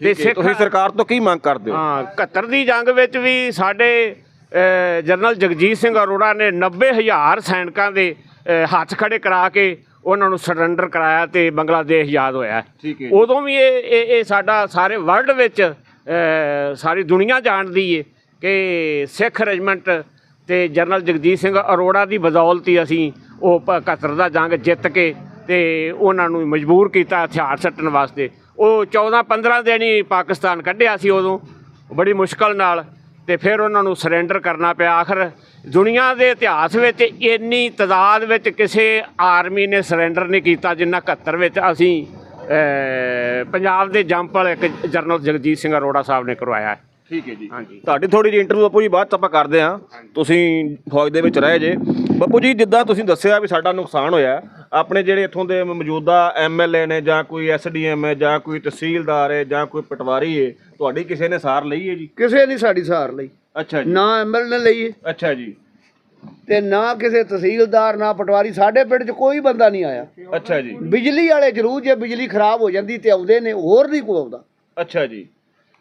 ਤੇ ਤੁਸੀਂ ਸਰਕਾਰ ਤੋਂ ਕੀ ਮੰਗ ਕਰਦੇ ਹੋ ਹਾਂ 71 ਦੀ ਜੰਗ ਵਿੱਚ ਵੀ ਸਾਡੇ ਅ, ਜਨਰਲ ਜਗਜੀਤ ਸਿੰਘ ਅਰੋੜਾ ਨੇ 90000 ਸੈਨਿਕਾਂ ਦੇ ਅ, ਹੱਥ ਖੜੇ ਕਰਾ ਕੇ ਉਹਨਾਂ ਨੂੰ ਸਰੈਂਡਰ ਕਰਾਇਆ ਤੇ ਬੰਗਲਾਦੇਸ਼ ਆਜ਼ਾਦ ਹੋਇਆ ਠੀਕ ਹੈ ਜੀ। ਉਦੋਂ ਵੀ ਇਹ ਇਹ ਇਹ ਸਾਡਾ ਸਾਰੇ ਵਰਲਡ ਵਿੱਚ ਅ, ਸਾਰੀ ਦੁਨੀਆ ਜਾਣਦੀ ਏ ਕਿ ਸਿੱਖ ਰੈਜੀਮੈਂਟ ਤੇ ਜਨਰਲ ਜਗਜੀਤ ਸਿੰਘ ਅਰੋੜਾ ਦੀ ਬਦੌਲਤ ਹੀ ਅਸੀਂ ਉਹ 71 ਦਾ ਜੰਗ ਜਿੱਤ ਕੇ ਤੇ ਉਹਨਾਂ ਨੂੰ ਮਜਬੂਰ ਕੀਤਾ ਹਥਿਆਰ ਸੱਟਣ ਵਾਸਤੇ। ਉਹ 14 15 ਦਿਨ ਹੀ ਪਾਕਿਸਤਾਨ ਕੱਢਿਆ ਸੀ ਉਦੋਂ, ਬੜੀ ਮੁਸ਼ਕਲ ਨਾਲ, ਤੇ ਫਿਰ ਉਹਨਾਂ ਨੂੰ ਸਰੈਂਡਰ ਕਰਨਾ ਪਿਆ। ਆਖਰ ਦੁਨੀਆ ਦੇ ਇਤਿਹਾਸ ਵਿੱਚ ਇੰਨੀ ਤਾਦਾਦ ਵਿੱਚ ਕਿਸੇ ਆਰਮੀ ਨੇ ਸਰੈਂਡਰ ਨਹੀਂ ਕੀਤਾ ਜਿੰਨਾ 71 ਵਿੱਚ ਅਸੀਂ ਪੰਜਾਬ ਦੇ ਜੰਪਲ ਇੱਕ ਜਨਰਲ ਜਗਜੀਤ ਸਿੰਘ ਅਰੋੜਾ ਸਾਹਿਬ ਨੇ ਕਰਵਾਇਆ ਠੀਕ ਹੈ ਜੀ। ਹਾਂਜੀ। ਤੁਹਾਡੀ ਥੋੜੀ ਜਿਹੀ ਇੰਟਰਵਿਊ ਬਾਪੂ ਜੀ ਬਾਅਦ ਚ ਆਪਾਂ ਕਰਦੇ ਹਾਂ। ਤੁਸੀਂ ਫੌਜ ਦੇ ਵਿੱਚ ਰਹੇ ਜੇ। ਬਾਪੂ ਜੀ ਜਿੱਦਾਂ ਤੁਸੀਂ ਦੱਸਿਆ ਵੀ ਸਾਡਾ ਨੁਕਸਾਨ ਹੋਇਆ ਆਪਣੇ ਜਿਹੜੇ ਇੱਥੋਂ ਦੇ ਮੌਜੂਦਾ ਐਮਐਲਏ ਨੇ ਜਾਂ ਕੋਈ ਐਸਡੀਐਮ ਹੈ ਜਾਂ ਕੋਈ ਤਹਿਸੀਲਦਾਰ ਹੈ ਜਾਂ ਕੋਈ ਪਟਵਾਰੀ ਹੈ ਤੁਹਾਡੀ ਕਿਸੇ ਨੇ ਸਾਰ ਲਈ ਹੈ ਜੀ? ਕਿਸੇ ਨਹੀਂ ਸਾਡੀ ਸਾਰ ਲਈ। ਅੱਛਾ ਜੀ। ਨਾ ਐਮਐਲ ਨੇ ਲਈ ਹੈ, ਅੱਛਾ ਜੀ। ਤੇ ਨਾ ਕਿਸੇ ਤਹਿਸੀਲਦਾਰ ਨਾ ਪਟਵਾਰੀ ਸਾਡੇ ਪਿੰਡ 'ਚ ਕੋਈ ਬੰਦਾ ਨਹੀਂ ਆਇਆ। ਅੱਛਾ ਜੀ। ਬਿਜਲੀ ਵਾਲੇ ਜ਼ਰੂਰ ਜੇ ਬਿਜਲੀ ਖਰਾਬ ਹੋ ਜਾਂਦੀ ਤੇ ਆਉਂਦੇ ਨੇ ਹੋਰ ਨਹੀਂ ਕੋਈ ਆਉਂਦਾ। ਅੱਛਾ ਜੀ।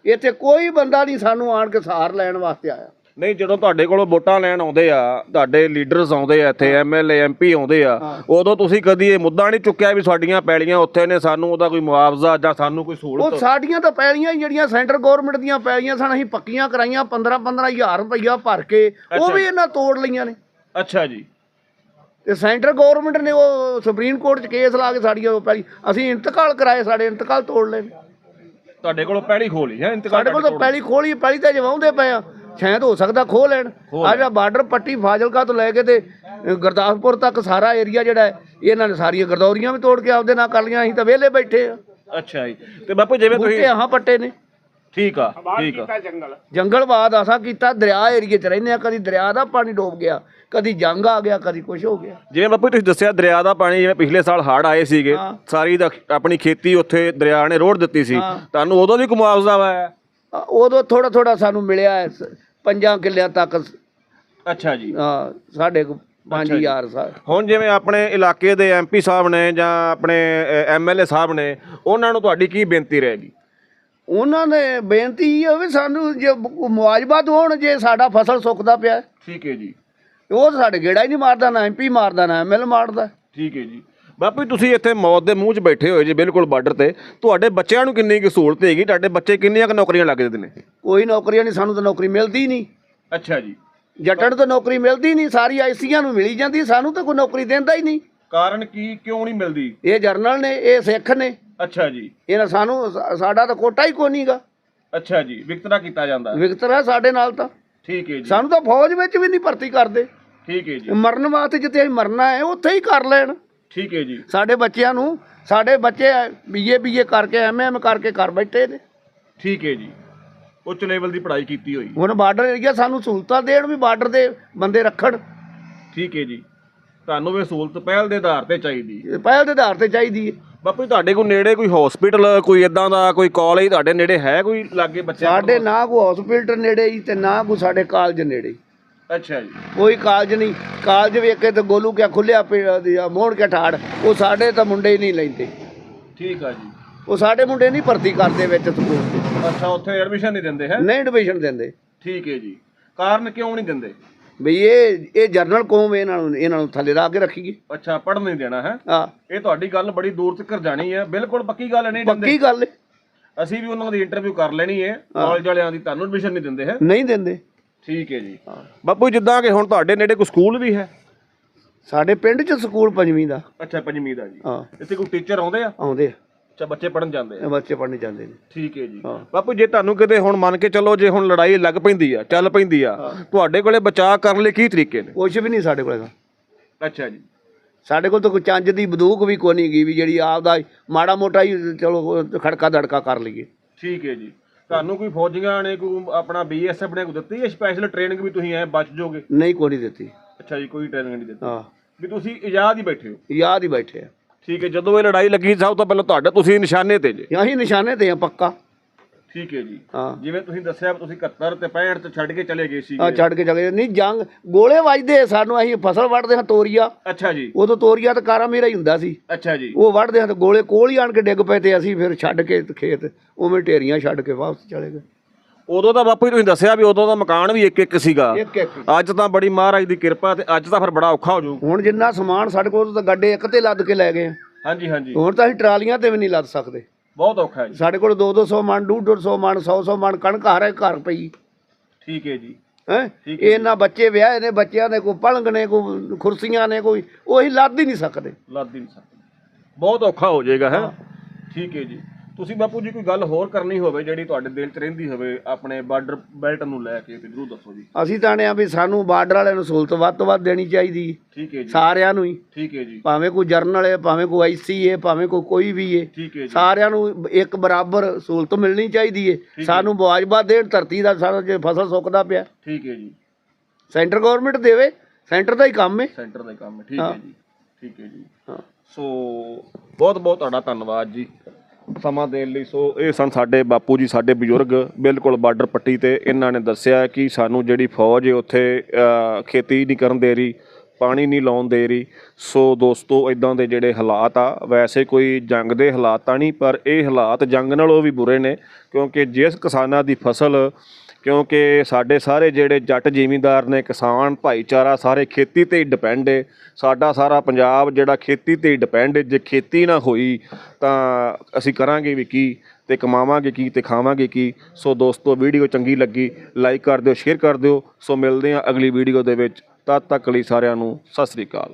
ਇੱਥੇ ਕੋਈ ਬੰਦਾ ਨਹੀਂ ਸਾਨੂੰ ਆਣ ਕੇ ਸਾਰ ਲੈਣ ਵਾਸਤੇ ਆਇਆ। ਨਹੀਂ ਜਦੋਂ ਤੁਹਾਡੇ ਕੋਲੋਂ ਵੋਟਾਂ ਲੈਣ ਆਉਂਦੇ ਆ ਤੁਹਾਡੇ ਲੀਡਰਸ ਆਉਂਦੇ ਆ ਇੱਥੇ ਐਮਐਲਏ ਐਮਪੀ ਆਉਂਦੇ ਆ ਉਦੋਂ ਤੁਸੀਂ ਕਦੀ ਇਹ ਮੁੱਦਾ ਨਹੀਂ ਚੁੱਕਿਆ ਵੀ ਸਾਡੀਆਂ ਪੈਲੀਆਂ ਉੱਥੇ ਨੇ ਸਾਨੂੰ ਉਹਦਾ ਕੋਈ ਮੁਆਵਜ਼ਾ ਜਾਂ ਸਾਨੂੰ ਕੋਈ ਉਹ ਸਹੂਲਤ ਸਾਡੀਆਂ ਤਾਂ ਪੈਲੀਆਂ ਹੀ ਜਿਹੜੀਆਂ ਸੈਂਟਰ ਗਵਰਨਮੈਂਟ ਦੀਆਂ ਪੈਲੀਆਂ ਸਨ ਅਸੀਂ ਪੱਕੀਆਂ ਕਰਾਈਆਂ 15 15000 ਰੁਪਈਆ ਭਰ ਕੇ ਉਹ ਵੀ। ਇਹਨਾਂ ਤੋੜ ਲਈਆਂ ਨੇ। ਅੱਛਾ ਜੀ। ਤੇ ਸੈਂਟਰ ਗਵਰਨਮੈਂਟ ਨੇ ਉਹ ਸੁਪਰੀਮ ਕੋਰਟ 'ਚ ਕੇਸ ਲਾ ਕੇ ਸਾਡੀਆਂ ਉਹ ਪੈਲੀ ਅਸੀਂ ਇੰਤਕਾਲ ਕਰਾਏ ਸਾਡੇ ਇੰਤਕਾਲ ਤੋੜ ਲਏ ਨੇ। ਤੁਹਾਡੇ ਕੋਲੋਂ ਪੈੜੀ ਖੋਲੀ ਹੈ ਇੰਤਕਾਲ ਸਾਡੇ ਕੋਲ ਤਾਂ ਪੈਲੀ ਖੋਲੀ ਪੈਲੀ ਤਾਂ ਜਵਾਉਂਦੇ ਪਏ ਆ। ਸ਼ਾਇਦ ਹੋ ਸਕਦਾ ਖੋਹ ਲੈਣ। ਆ ਜਿਹੜਾ ਬਾਰਡਰ ਪੱਟੀ ਫਾਜ਼ਿਲਕਾ ਤੋਂ ਲੈ ਕੇ ਤੇ ਗੁਰਦਾਸਪੁਰ ਤੱਕ ਸਾਰਾ ਏਰੀਆ ਜਿਹੜਾ ਹੈ ਇਹਨਾਂ ਨੇ ਸਾਰੀਆਂ ਗਰਦੌਰੀਆਂ ਵੀ ਤੋੜ ਕੇ ਆਪਦੇ ਨਾਲ ਕਰ ਲਈਆਂ ਅਸੀਂ ਤਾਂ ਵਿਹਲੇ ਬੈਠੇ ਆ। ਅੱਛਾ ਜੀ। ਤੇ ਬਾਪੂ ਜਿਵੇਂ ਤੁਸੀਂ ਆਹਾਂ ਪੱਟੇ ਨੇ। ਠੀਕ ਆ ਠੀਕ ਆ। ਜੰਗਲ। ਜੰਗਲਵਾਦ ਆਸਾ ਕੀਤਾ ਦਰਿਆ ਏਰੀਏ 'ਚ ਰਹਿੰਦੇ ਆ ਕਦੀ ਦਰਿਆ ਦਾ ਪਾਣੀ ਡੋਬ ਗਿਆ ਕਦੀ ਜੰਗ ਆ ਗਿਆ ਕਦੀ ਕੁਝ ਹੋ ਗਿਆ। ਜਿਵੇਂ ਬਾਪੂ ਤੁਸੀਂ ਦੱਸਿਆ ਦਰਿਆ ਦਾ ਪਾਣੀ ਜਿਵੇਂ ਪਿਛਲੇ ਸਾਲ ਹੜ੍ਹ ਆਏ ਸੀਗੇ ਹਾਂ। ਸਾਰੀ ਦਾ- ਆਪਣੀ ਖੇਤੀ ਉੱਥੇ ਦਰਿਆ ਨੇ ਰੋੜ ਦਿੱਤੀ ਸੀ। ਹਾਂ। ਤੁਹਾਨੂੰ ਉਦੋਂ ਵੀ ਕੋਈ ਮੁਆਵਜ਼ਾ ਆਇਆ? ਅ, ਉਦੋਂ ਥੋੜਾ ਥੋੜਾ ਸਾਨੂੰ ਮਿਲਿਆ ਹੈ, ਸ- ਪੰਜਾਂ ਕਿੱਲਿਆਂ ਤੱਕ। ਅੱਛਾ ਜੀ। ਆ, ਸਾਡੇ ਕੋਲ ਅੱਛਾ ਜੀ। 5000 ਸਾ ਹੁਣ ਜਿਵੇਂ ਆਪਣੇ ਇਲਾਕੇ ਦੇ ਐਮਪੀ ਸਾਹਿਬ ਨੇ ਜਾਂ ਆਪਣੇ ਐਮਐਲਏ ਸਾਹਿਬ ਨੇ ਉਹਨਾਂ ਨੂੰ ਤੁਹਾਡੀ ਕੀ ਬੇਨਤੀ ਰਹੇਗੀ ਉਹਨਾਂ ਨੇ ਬੇਨਤੀ ਇਹ ਹੈ ਵੀ ਸਾਨੂੰ ਜੇ ਮੁਆਵਜ਼ਾ ਹੋਣ ਜੇ ਸਾਡਾ ਫਸਲ ਸੁੱਕਦਾ ਪਿਆ ਹੈ, ਠੀਕ ਹੈ ਜੀ। ਉਹ ਤਾਂ ਸਾਡੇ ਗੇੜਾ ਹੀ ਨਹੀਂ ਮਾਰਦਾ ਨਾ ਐਮਪੀ ਮਾਰਦਾ ਨਾ ਐਮਐਲ ਮਾਰਦਾ। ਠੀਕ ਹੈ ਜੀ। ਬਾਪੂ ਜੀ, ਤੁਸੀਂ ਇੱਥੇ ਮੌਤ ਦੇ ਮੂੰਹ 'ਚ ਬੈਠੇ ਹੋਏ ਜੀ ਬਿਲਕੁਲ ਬਾਰਡਰ ਤੇ। ਤੁਹਾਡੇ ਬੱਚਿਆਂ ਨੂੰ ਕਿੰਨੀ ਕੁ ਸਹੂਲਤ ਹੈਗੀ? ਤੁਹਾਡੇ ਬੱਚੇ ਕਿੰਨੀਆਂ ਕੁ ਨੌਕਰੀਆਂ ਲੱਗ ਜਾਂਦੇ ਨੇ? ਕੋਈ ਨੌਕਰੀਆਂ ਨਹੀਂ ਸਾਨੂੰ ਤਾਂ ਨੌਕਰੀ ਮਿਲਦੀ ਨਹੀਂ। ਅੱਛਾ ਜੀ। ਜੱਟਾਂ ਨੂੰ ਤਾਂ ਨੌਕਰੀ ਮਿਲਦੀ ਨਹੀਂ ਸਾਰੀ ਆਈਸੀਆਂ ਨੂੰ ਮਿਲੀ ਜਾਂਦੀ ਸਾਨੂੰ ਤਾਂ ਕੋਈ ਨੌਕਰੀ ਦਿੰਦਾ ਹੀ ਨਹੀਂ। ਕਾਰਨ ਕੀ ਕਿਉਂ ਨਹੀਂ ਮਿਲਦੀ? ਇਹ ਜਰਨਲ ਨੇ ਇਹ ਸਿੱਖ ਨੇ। ਅੱਛਾ ਜੀ। ਇਹਨਾਂ ਸਾਨੂੰ ਸਾ- ਸਾਡਾ ਤਾਂ ਕੋਟਾ ਹੀ ਕੋਈ ਨਹੀਂਗਾ। ਅੱਛਾ ਜੀ ਵਿਕਤਰਾ ਕੀਤਾ ਜਾਂਦਾ। ਵਿਕਤਰਾ ਸਾਡੇ ਨਾਲ ਤਾਂ। ਠੀਕ ਹੈ ਜੀ। ਸਾਨੂੰ ਤਾਂ ਫੌਜ ਵਿੱਚ ਵੀ ਨਹੀਂ ਭਰਤੀ ਕਰਦੇ। ਠੀਕ ਹੈ ਜੀ। ਮਰਨ ਵਾਸਤੇ ਜਿੱਥੇ ਅਸੀਂ ਮਰਨਾ ਹੈ ਉੱਥੇ ਹੀ ਕਰ ਲੈਣ। ਠੀਕ ਹੈ ਜੀ। ਸਾਡੇ ਬੱਚਿਆਂ ਨੂੰ ਸਾਡੇ ਬੱਚੇ ਬੀਏ ਬੀਏ ਕਰਕੇ ਐਮਐਮ ਕਰਕੇ ਘਰ ਬੈਠੇ ਨੇ। ਠੀਕ ਹੈ ਜੀ। ਉੱਚ ਲੈਵਲ ਦੀ ਪੜ੍ਹਾਈ ਕੀਤੀ ਹੋਈ। ਹੁਣ ਬਾਰਡਰ ਏਰੀਆ ਸਾਨੂੰ ਸਹੂਲਤਾਂ ਦੇਣ ਵੀ ਬਾਰਡਰ ਦੇ ਬੰਦੇ ਰੱਖਣ। ਠੀਕ ਹੈ ਜੀ। ਤੁਹਾਨੂੰ ਵੀ ਸਹੂਲਤ ਪਹਿਲ ਦੇ ਆਧਾਰ ਤੇ ਚਾਹੀਦੀ। ਹੈ ਪਹਿਲ ਦੇ ਆਧਾਰ ਤੇ ਚਾਹੀਦੀ ਹੈ। ਬਾਪੂ ਜੀ, ਤੁਹਾਡੇ ਕੋਲ ਨੇੜੇ ਕੋਈ ਹਸਪੀਟਲ ਕੋਈ ਇਦਾਂ ਦਾ ਕੋਈ ਕਾਲਜ ਤੁਹਾਡੇ ਨੇੜੇ ਹੈ ਕੋਈ ਲਾਗੇ ਬੱਚਿਆਂ ਸਾਡੇ ਨਾ ਕੋਈ ਹਸਪੀਟਲ ਨੇੜੇ ਹੀ ਤੇ ਨਾ ਕੋਈ ਸਾਡੇ ਕਾਲਜ ਨੇੜੇ। ਅੱਛਾ ਜੀ। ਕੋਈ ਕਾਲਜ ਨਹੀਂ। ਕਾਲਜ ਵੇਖੇ ਤੇ ਗੋਲੂ ਕਿਆ ਖੁੱਲਿਆ ਪਿਆ ਮੋਹਣ ਕੇ ਠਾੜ। ਉਹ ਸਾਡੇ ਤਾਂ ਮੁੰਡੇ ਹੀ ਨਹੀਂ ਲੈਂਦੇ। ਠੀਕ ਆ ਜੀ। ਉਹ ਸਾਡੇ ਮੁੰਡੇ ਨਹੀਂ ਭਰਤੀ ਕਰਦੇ ਵਿੱਚ ਸਕੂਲ ਤੇ ਅੱਛਾ ਉੱਥੇ ਐਡਮਿਸ਼ਨ ਨਹੀਂ ਦਿੰਦੇ ਹੈ? ਨਹੀਂ ਐਡਮਿਸ਼ਨ ਦਿੰਦੇ। ਠੀਕ ਹੈ ਜੀ। ਕਾਰਨ ਕਿਉਂ ਨਹੀਂ ਦਿੰਦੇ? ਵੀ ਇਹ ਇਹ ਜਰਨਲ ਕੌਮ ਇਹਨਾਂ ਨੂੰ ਇਹਨਾਂ ਨੂੰ ਥੱਲੇ ਲਾ ਕੇ ਰੱਖੀਏ। ਅੱਛਾ ਪੜ੍ਹਨ ਨਹੀਂ ਦੇਣਾ ਹੈ? ਆ ਇਹ ਤੁਹਾਡੀ ਗੱਲ ਬੜੀ ਦੂਰ ਤੱਕ ਜਾਣੀ ਹੈ। ਬਿਲਕੁਲ ਪੱਕੀ ਗੱਲ ਨਹੀਂ ਦਿੰਦੇ। ਪੱਕੀ ਗੱਲ ਹੈ। ਅਸੀਂ ਵੀ ਉਹਨਾਂ ਦੀ ਇੰਟਰਵਿਊ ਕਰ ਲੈਣੀ ਹੈ। ਕਾਲਜ ਵਾਲਿਆਂ ਦੀ ਤੁਹਾਨੂੰ ਐਡਮਿਸ਼ਨ ਨਹੀਂ ਦਿੰਦੇ ਹੈ? ਨਹੀਂ ਦਿੰਦੇ। ਠੀਕ ਹੈ ਜੀ। ਬਾਪੂ ਜਿੱਦਾਂ ਕਿ ਹੁਣ ਤੁਹਾਡੇ ਨੇੜੇ ਕੋਈ ਸਕੂਲ ਵੀ ਹੈ? ਸਾਡੇ ਪਿੰਡ 'ਚ ਸਕੂਲ ਪੰਜਵੀਂ ਦਾ। ਅੱਛਾ ਪੰਜਵੀਂ ਦਾ ਜੀ। ਹਾਂ। ਇੱਥੇ ਕੋਈ ਟੀਚਰ ਆਉਂਦੇ ਆ? ਆਉਂਦੇ ਆ। ਅੱਛਾ ਬੱਚੇ ਪੜਨ ਜਾਂਦੇ ਆ? ਇਹ ਬੱਚੇ ਪੜ੍ਹਨ ਜਾਂਦੇ ਨੇ। ਠੀਕ ਹੈ ਜੀ। ਹਾਂ। ਬਾਪੂ ਜੇ ਤੁਹਾਨੂੰ ਕਿਤੇ ਹੁਣ ਮੰਨ ਕੇ ਚੱਲੋ ਜੇ ਹੁਣ ਲੜਾਈ ਲੱਗ ਪੈਂਦੀ ਆ ਚੱਲ ਪੈਂਦੀ ਆ ਤੁਹਾਡੇ ਕੋਲੇ ਬਚਾਅ ਕਰਨ ਲਈ ਕੀ ਤਰੀਕੇ ਨੇ? ਕੁਛ ਵੀ ਨਹੀਂ ਸਾਡੇ ਕੋਲ ਹੈਗਾ ਅੱਛਾ ਜੀ। ਸਾਡੇ ਕੋਲ ਤਾਂ ਕੋਈ ਚੰਜ ਦੀ ਬੰਦੂਕ ਵੀ ਕੋਈ ਨਹੀਂ ਗਈ ਵੀ ਜਿਹੜੀ ਆਪਦਾ ਮਾੜਾ ਮੋਟਾ ਹੀ ਚਲੋ ਖੜਕਾ ਦੜਕਾ ਕਰ ਲਈਏ। ਠੀਕ ਹੈ ਜੀ। ਤੁਹਾਨੂੰ ਕੋਈ ਫੌਜੀਆਂ ਨੇ ਕੋਈ ਆਪਣਾ ਬੀਐਸਐਫ ਨੇ ਕੋਈ ਦਿੱਤੀ ਹੈ ਸਪੈਸ਼ਲ ਟ੍ਰੇਨਿੰਗ ਵੀ ਤੁਸੀਂ ਐ ਬਚ ਜਾਓਗੇ? ਨਹੀਂ ਕੋਈ ਨਹੀਂ ਦਿੱਤੀ। ਅੱਛਾ ਜੀ ਕੋਈ ਟ੍ਰੇਨਿੰਗ ਨਹੀਂ ਦਿੱਤੀ। ਹਾਂ। ਵੀ ਤੁਸੀਂ ਆਜ਼ਾਦ ਹੀ ਬੈਠੇ ਹੋ। ਯਾਦ ਹੀ ਬੈਠੇ ਆ। ਠੀਕ ਹੈ ਜਦੋਂ ਇਹ ਲੜਾਈ ਲੱਗੀ ਸਭ ਤੋਂ ਪਹਿਲਾਂ ਤੁਹਾਡੇ ਤੁਸੀਂ ਨਿਸ਼ਾਨੇ ਤੇ ਜੇ। ਅਸੀਂ ਨਿਸ਼ਾਨੇ ਤੇ ਆ ਪੱਕਾ। ਠੀਕ ਹੈ ਜੀ। ਹਾਂ। ਜਿਵੇਂ ਤੁਸੀਂ ਦੱਸਿਆ ਵੀ ਤੁਸੀਂ 71 ਤੇ 65 ਤੇ ਛੱਡ ਕੇ ਚਲੇ ਗਏ ਆ ਸੀਗੇ ਛੱਡ ਕੇ ਚਲੇ। ਨਹੀਂ ਜੰਗ ਗੋਲੇ ਵੱਜਦੇ ਸਾਨੂੰ ਅਸੀਂ ਫਸਲ ਵੱਢਦੇ ਹਾਂ ਤੋਰੀਆ। ਅੱਛਾ ਜੀ। ਉਦੋਂ ਤੋਰੀਆ ਤਾਂ ਕਾਰਾ ਮੇਰਾ ਹੀ ਹੁੰਦਾ ਸੀ। ਅੱਛਾ ਜੀ। ਉਹ ਵੱਢਦੇ ਹਾਂ ਤੇ ਗੋਲੇ ਕੋਲ ਹੀ ਆਣ ਕੇ ਡਿੱਗ ਪਏ ਤੇ ਅਸੀਂ ਫਿਰ ਛੱਡ ਕੇ ਖੇਤ ਉਵੇਂ ਢੇਰੀਆਂ ਛੱਡ ਕੇ ਵਾਪਸ ਚਲੇ ਗਏ। ਉਦੋਂ ਤਾਂ ਬਾਪੂ ਜੀ ਤੁਸੀਂ ਦੱਸਿਆ ਵੀ ਉਦੋਂ ਦਾ ਮਕਾਨ ਵੀ ਇੱਕ ਇੱਕ ਸੀਗਾ। ਇੱਕ ਇੱਕ ਅੱਜ ਤਾਂ ਬੜੀ ਮਹਾਰਾਜ ਦੀ ਕਿਰਪਾ ਤੇ ਅੱਜ ਤਾਂ ਫਿਰ ਬੜਾ ਔਖਾ ਹੋ ਜਾਊ ਹੁਣ ਜਿੰਨਾ ਸਮਾਨ ਸਾਡੇ ਕੋਲ ਤਾਂ ਗੱਡੇ ਇੱਕ ਤੇ ਲੱਦ ਕੇ ਲੈ ਗਏ। ਹਾਂਜੀ ਹਾਂਜੀ। ਹੁਣ ਤਾਂ ਅਸੀਂ ਟਰਾਲੀਆਂ ਤੇ ਵੀ ਨਹੀਂ ਲੱਦ ਸਕਦੇ। ਬਹੁਤ ਔਖਾ ਹੈ ਜੀ। ਸਾਡੇ ਕੋਲ 2-200 ਮਣ 150 ਮਣ 100-100 ਮਣ ਕਣਕ ਹਰ ਇੱਕ ਘਰ ਪਈ। ਠੀਕ ਹੈ ਜੀ। ਹੈ? ਠੀਕ ਇਹਨਾਂ ਬੱਚੇ ਵਿਆਹੇ ਨੇ ਬੱਚਿਆਂ ਦੇ ਕੋਈ ਪਲੰਗ ਨੇ ਕੋਈ ਕੁਰਸੀਆਂ ਨੇ ਕੋਈ ਉਹੀ ਲੱਦ ਹੀ ਨਹੀਂ ਸਕਦੇ। ਲੱਦ ਹੀ ਨਹੀਂ ਸਕਦੇ। ਬਹੁਤ ਔਖਾ ਹੋ ਜਾਏਗਾ ਹੈ। ਠੀਕ ਹੈ ਜੀ। ਤੁਸੀਂ ਬਾਪੂ ਜੀ ਕੋਈ ਗੱਲ ਹੋਰ ਕਰਨੀ ਹੋਵੇ ਜਿਹੜੀ ਤੁਹਾਡੇ ਦਿਲ 'ਚ ਰਹਿੰਦੀ ਹੋਵੇ ਆਪਣੇ ਬਾਰਡਰ ਬੈਲਟ ਨੂੰ ਲੈ ਕੇ ਤੇ ਜਰੂਰ ਦੱਸੋ ਜੀ। ਅਸੀਂ ਤਾਂ ਆ ਵੀ ਸਾਨੂੰ ਬਾਰਡਰ ਵਾਲਿਆਂ ਨੂੰ ਸਹੂਲਤ ਵੱਧ ਤੋਂ ਵੱਧ ਦੇਣੀ ਚਾਹੀਦੀ। ਠੀਕ ਹੈ ਜੀ। ਸਾਰਿਆਂ ਨੂੰ ਹੀ। ਠੀਕ ਹੈ ਜੀ। ਭਾਵੇਂ ਕੋਈ ਜਰਨਲ ਹੈ ਭਾਵੇਂ ਕੋਈ ਆਈਸੀ ਹੈ ਭਾਵੇਂ ਕੋਈ ਕੋਈ ਵੀ ਹੈ ਠੀਕ ਹੈ ਜੀ। ਸਾਰਿਆਂ ਨੂੰ ਇੱਕ ਬਰਾਬਰ ਸਹੂਲਤ ਮਿਲਣੀ ਚਾਹੀਦੀ ਹੈ ਸਾਨੂੰ ਮੁਆਵਜ਼ਾ ਦੇਣ ਧਰਤੀ ਦਾ ਸਾਰਾ ਜੇ ਫਸਲ ਸੁੱਕਦਾ ਪਿਆ। ਠੀਕ ਹੈ ਜੀ। ਸੈਂਟਰ ਗਵਰਨਮੈਂਟ ਦੇਵੇ ਸੈਂਟਰ ਦਾ ਹੀ ਕੰਮ ਹੈ ਸੈਂਟਰ ਦਾ ਹੀ ਕੰਮ ਹੈ ਠੀਕ ਹਾਂ। ਹੈ। ਜੀ। ਠੀਕ ਹੈ ਜੀ। ਹਾਂ। ਸੋ ਬਹੁਤ ਬਹੁਤ ਤੁਹਾਡਾ ਧੰਨਵਾਦ ਜੀ। ਸਮਾਂ ਦੇਣ ਲਈ। ਸੋ ਇਹ ਸਨ ਸਾਡੇ ਬਾਪੂ ਜੀ ਸਾਡੇ ਬਜ਼ੁਰਗ। ਬਿਲਕੁਲ ਬਾਰਡਰ ਪੱਟੀ ਤੇ ਇਹਨਾਂ ਨੇ ਦੱਸਿਆ ਕਿ ਸਾਨੂੰ ਜਿਹੜੀ ਫੌਜ ਹੈ ਉੱਥੇ ਅ, ਖੇਤੀ ਨਹੀਂ ਕਰਨ ਦੇ ਰਹੀ ਪਾਣੀ ਨਹੀਂ ਲਾਉਣ ਦੇ ਰਹੀ। ਸੋ ਦੋਸਤੋ ਇਦਾਂ ਦੇ ਜਿਹੜੇ ਹਾਲਾਤ ਆ ਵੈਸੇ ਕੋਈ ਜੰਗ ਦੇ ਹਾਲਾਤ ਤਾਂ ਨਹੀਂ ਪਰ ਇਹ ਹਾਲਾਤ ਜੰਗ ਨਾਲੋਂ ਵੀ ਬੁਰੇ ਨੇ ਕਿਉਂਕਿ ਜਿਸ ਕਿਸਾਨਾਂ ਦੀ ਫਸਲ ਕਿਉਂਕਿ ਸਾਡੇ ਸਾਰੇ ਜਿਹੜੇ ਜੱਟ ਜ਼ਿਮੀਂਦਾਰ ਨੇ, ਕਿਸਾਨ, ਭਾਈਚਾਰਾ ਸਾਰੇ ਖੇਤੀ ਤੇ ਹੀ ਡਿਪੈਂਡ ਏ। ਸਾਡਾ ਸਾਰਾ ਪੰਜਾਬ ਜਿਹੜਾ ਖੇਤੀ ਤੇ ਹੀ ਡਿਪੈਂਡ ਏ। ਜੇ ਖੇਤੀ ਨਾ ਹੋਈ ਤਾਂ ਅਸੀਂ ਕਰਾਂਗੇ ਵੀ ਕੀ ਤੇ ਕਮਾਵਾਂਗੇ ਕੀ ਤੇ ਖਾਵਾਂਗੇ ਕੀ। ਸੋ ਦੋਸਤੋ, ਵੀਡੀਓ ਚੰਗੀ ਲੱਗੀ ਲਾਈਕ ਕਰ ਦਿਓ ਸ਼ੇਅਰ ਕਰ ਦਿਓ। ਸੋ ਮਿਲਦੇ ਹਾਂ ਅਗਲੀ ਵੀਡੀਓ ਦੇ ਵਿੱਚ। ਤਦ ਤੱਕ ਲਈ ਸਾਰਿਆਂ ਨੂੰ ਸਤਿ ਸ੍ਰੀ ਅਕਾਲ।